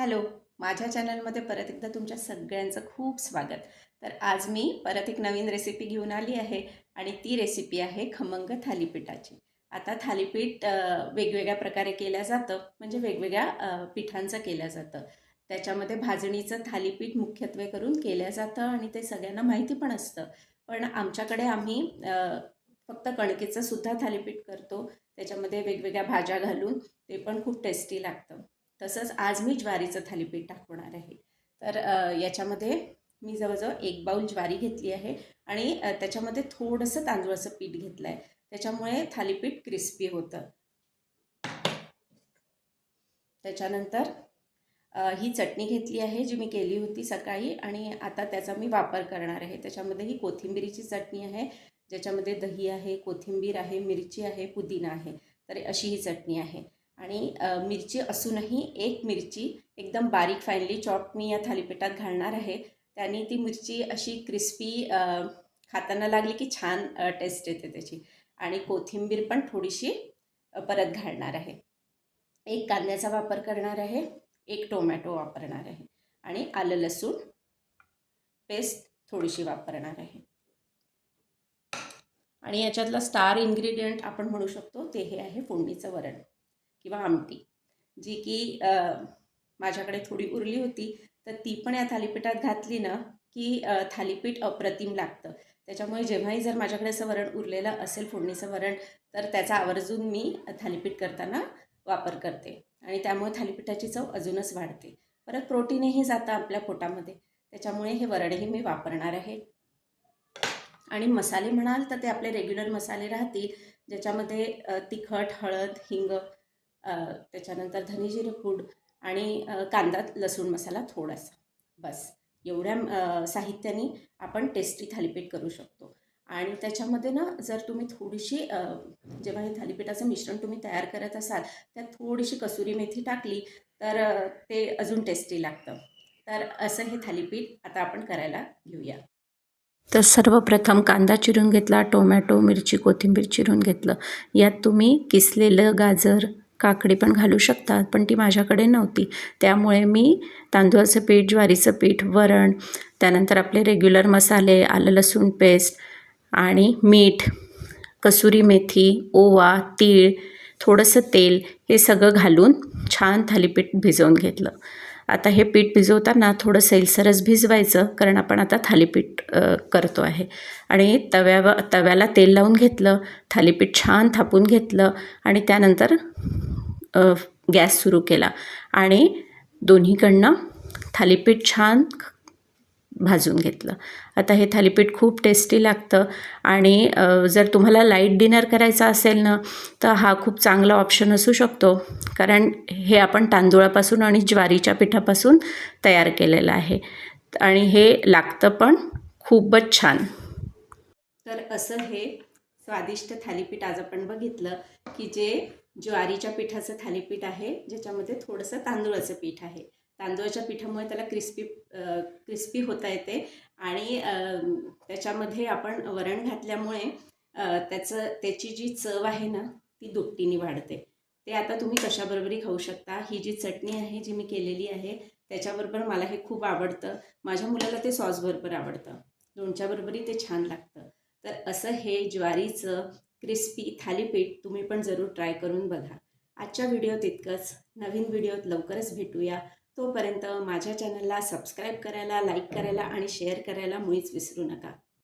Hello माझ्या चॅनलमध्ये परत एकदा तुमच्या सगळ्यांचं खूप स्वागत. तर आज मी परत एक नवीन रेसिपी घेऊन आली आहे आणि ती रेसिपी आहे खमंग थालीपीठाची. आता थालीपीठ वेगवेगळ्या प्रकारे केलं जातं म्हणजे वेगवेगळ्या पिठांचं केलं जातं. त्याच्यामध्ये भाजणीचं थालीपीठ मुख्यत्वे करून केलं जातं आणि ते सगळ्यांना माहिती पण असतं. पण आमच्याकडे आम्ही फक्त कणकेचं सुद्धा थालीपीठ करतो. त्याच्यामध्ये वेगवेगळ्या भाज्या घालून ते पण खूप टेस्टी लागतं. तसंच आज मी ज्वारीचं थालीपीठ टाकवणार आहे. तर याच्यामध्ये मी जवळजवळ एक बाऊल ज्वारी घेतली आहे आणि त्याच्यामध्ये थोडंसं तांदूळाचं पीठ घेतलं आहे त्याच्यामुळे थालीपीठ क्रिस्पी होतं. त्याच्यानंतर ही चटणी घेतली आहे जी मी केली होती सकाळी आणि आता त्याचा मी वापर करणार आहे. त्याच्यामध्ये ही कोथिंबिरीची चटणी आहे ज्याच्यामध्ये दही आहे कोथिंबीर आहे मिरची आहे पुदिना आहे. तर अशी ही चटणी आहे. आणि मिरची असूनही एक मिरची एकदम बारीक फाईनली चॉप मी या थालीपीठात घालणार आहे. त्याने ती मिरची अशी क्रिस्पी खाताना लागली की छान टेस्ट येते त्याची. आणि कोथिंबीर पण थोडीशी परत घालणार आहे. एक कांद्याचा वापर करणार आहे. एक टोमॅटो वापरणार आहे. आणि आलं लसूण पेस्ट थोडीशी वापरणार आहे. आणि याच्यातला स्टार इन्ग्रेडियंट आपण म्हणू शकतो ते हे आहे फोडणीचं वरण. किंवा आमटी. जी की माझ्याकडे थोडी उरली होती तर ती पण या थालीपीठात घातली ना की थालीपीठ अप्रतिम लागतं. त्याच्यामुळे जेव्हाही जर माझ्याकडे असं वरण उरलेलं असेल फोडणीचं वरण तर त्याचा आवर्जून मी थालीपीठ करताना वापर करते. आणि त्यामुळे थालीपीठाची चव अजूनच वाढते. परत प्रोटीनही जातं आपल्या पोटामध्ये. त्याच्यामुळे हे वरणही मी वापरणार आहे. आणि मसाले म्हणाल तर ते आपले रेग्युलर मसाले राहतील ज्याच्यामध्ये तिखट हळद हिंग त्याच्यानंतर धनेजिरे पूड आणि कांदा लसूण मसाला थोडासा. बस. एवढ्या साहित्याने आपण टेस्टी थालीपीठ करू शकतो. आणि त्याच्यामध्ये ना जर तुम्ही थोडीशी जेव्हा हे थालीपीठाचं मिश्रण तुम्ही तयार करत असाल त्यात थोडीशी कसुरी मेथी टाकली तर ते अजून टेस्टी लागतं. तर असं हे थालीपीठ आता आपण करायला घेऊया. तर सर्वप्रथम कांदा चिरून घेतला टोमॅटो मिरची कोथिंबीर चिरून घेतलं. यात तुम्ही किसलेलं गाजर काकडी पण घालू शकतात पण ती माझ्याकडे नव्हती. त्यामुळे मी तांदूळाचं पीठ ज्वारीचं पीठ वरण त्यानंतर आपले रेग्युलर मसाले आलं लसूण पेस्ट आणि मीठ कसुरी मेथी ओवा तीळ थोडंसं तेल हे सगळं घालून छान थालीपीठ भिजवून घेतलं. आता हे पीठ भिजवताना थोडं सैलसरच भिजवायचं कारण आपण आता थालीपीठ करतो आहे. आणि तव्यावर तव्याला तेल लावून घेतलं थालीपीठ छान थापून घेतलं आणि त्यानंतर गॅस सुरू केला. आणि दोन्हीकडनं थालीपीठ छान भाजून घेतलं. आता हे थालीपीठ खूप टेस्टी लागतं आणि जर तुम्हाला लाइट डिनर करायचा असेल ना तर हा खूप चांगला ऑप्शन असू शकतो. कारण हे आपण तांदूळापासून आणि ज्वारीच्या पिठापासून तयार केलेलं आहे. आणि हे लागतं पण खूपच छान. तर असं हे स्वादिष्ट थालीपीठ आज आपण बघितलं की जे ज्वारीच्या पिठाचं थालीपीठ आहे ज्याच्यामध्ये थोडंसं तांदूळाचं पीठ आहे. तांदूळाच्या पिठामुळे त्याला क्रिस्पी क्रिस्पी होता येते आणि त्याच्यामध्ये आपण वरण घातल्यामुळे त्याचं त्याची जी चव आहे ना ती दुपटीने वाढते. ते आता तुम्ही कशाबरोबरही खाऊ शकता? ही जी चटणी आहे जी मी केलेली आहे त्याच्याबरोबर मला हे खूप आवडतं. माझ्या मुलाला ते सॉसबरोबर आवडतं. लोणच्याबरोबरही ते छान लागतं. तर असं हे ज्वारीचं क्रिस्पी थालीपीठ तुम्ही पण जरूर ट्राय करून बघा. आजच्या व्हिडिओत इतकंच नवीन व्हिडिओत लवकरच भेटूया. तोपर्यंत माझ्या चॅनलला सबस्क्राईब करायला लाईक करायला आणि शेअर करायला मुळीच विसरू नका.